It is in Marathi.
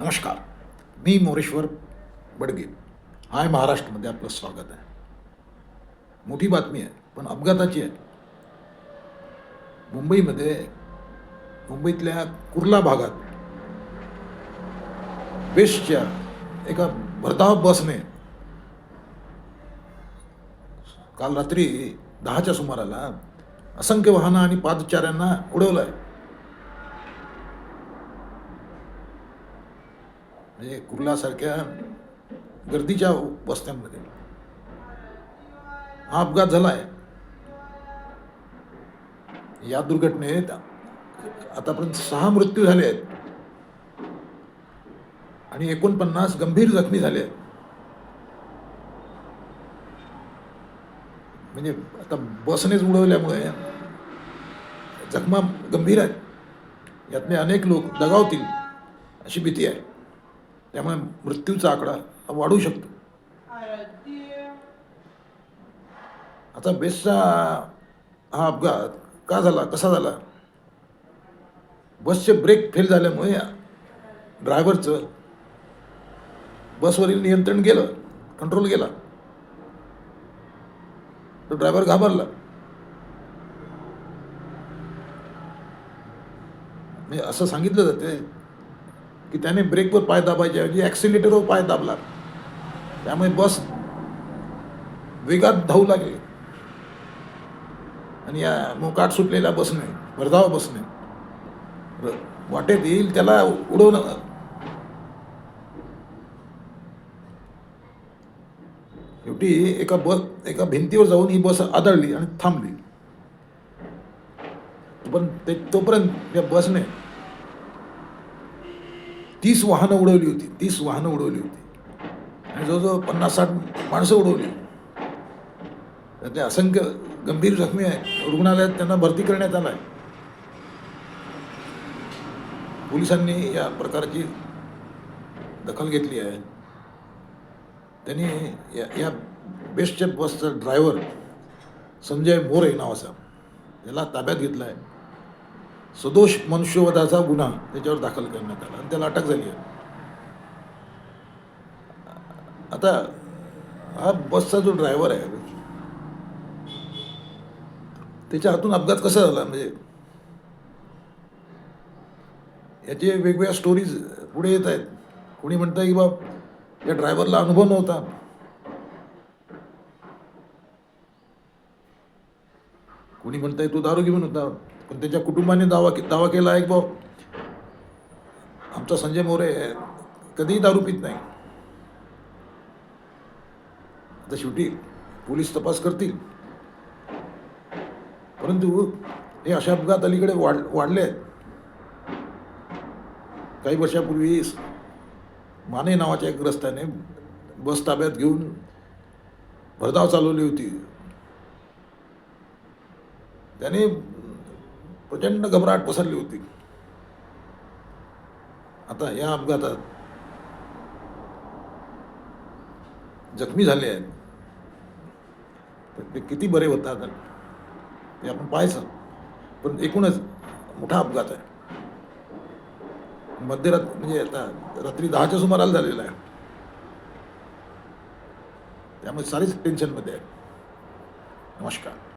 नमस्कार. मी मोरेश्वर बडगे. हाय महाराष्ट्रमध्ये आपलं स्वागत आहे. मोठी बातमी आहे पण अपघाताची आहे. मुंबईमध्ये मुंबईतल्या कुर्ला भागात बेस्टच्या एका भरधाव बसने काल रात्री दहाच्या सुमाराला असंख्य वाहनं आणि पादचाऱ्यांना उडवलं आहे म्हणजे कुर्लासारख्या गर्दीच्या वस्त्यांमध्ये. हा अपघात झाला आहे या दुर्घटनेत आतापर्यंत सहा मृत्यू झाले आहेत. आणि एकोणपन्नास गंभीर जखमी झाले आहेत. म्हणजे आता बसनेच उडवल्यामुळे जखमा गंभीर आहेत. यातले अनेक लोक दगावतील अशी भीती आहे. त्यामुळे मृत्यूचा आकडा वाढू शकतो. आता बेसचा हा अपघात का झाला कसा झाला? बसचे ब्रेक फेल झाल्यामुळे ड्रायव्हरचं बसवरील नियंत्रण गेलं कंट्रोल गेला. तो ड्रायव्हर घाबरला. म्हणजे असं सांगितलं जाते की त्याने ब्रेकवर पाय दाबायच्या ऐवजी ॲक्सिलेटरवर पाय दाबला. त्यामुळे बस वेगात धावू लागली. आणि या मोकाट सुटलेल्या बसने भरधावा बसने र- वाटेत येईल त्याला उडवणं शेवटी एका बस एका भिंतीवर जाऊन ही बस आदळली आणि थांबली. पण ते तोपर्यंत त्या बसने तीस वाहनं उडवली होती तीस वाहनं उडवली होती. आणि जवळजवळ पन्नास साठ माणसं उडवली. त्यातले असंख्य गंभीर जखमी आहे रुग्णालयात त्यांना भरती करण्यात आला आहे पोलिसांनी या प्रकारची दखल घेतली आहे. त्यांनी या या बेस्टच्या बसचा ड्रायव्हर संजय मोरे नावाचा याला ताब्यात घेतला आहे सदोष मनुष्यवधाचा गुन्हा त्याच्यावर दाखल करण्यात आला. आणि त्याला अटक झाली आहे. आता हा बसचा जो ड्रायव्हर आहे त्याच्या हातून अपघात कसा झाला? म्हणजे याचे वेगवेगळ्या स्टोरीज पुढे येत आहेत. कोणी म्हणतं की बा या ड्रायव्हरला अनुभव नव्हता. कोणी म्हणतंय तो दारू घेऊन होता. पण त्याच्या कुटुंबाने दावा के- दावा केला आहे की बा आमचा संजय मोरे कधीही दारू पित नाही. आता शेवटी पोलीस तपास करतील. परंतु हे अशा अपघात अलीकडे वाढ वाढले आहेत. काही वर्षापूर्वी माने नावाच्या एक रस्त्याने बस ताब्यात घेऊन भरधाव चालवली होती. त्याने प्रचंड घबराट पसरली होती. आता या अपघातात जखमी झाले आहेत. तर ते किती बरे होतात ते आपण पाहायचं. पण एकूणच मोठा अपघात आहे. मध्यरात म्हणजे आता रात्री दहाच्या सुमाराला झालेला आहे. त्यामुळे सारीच टेन्शनमध्ये आहे. नमस्कार.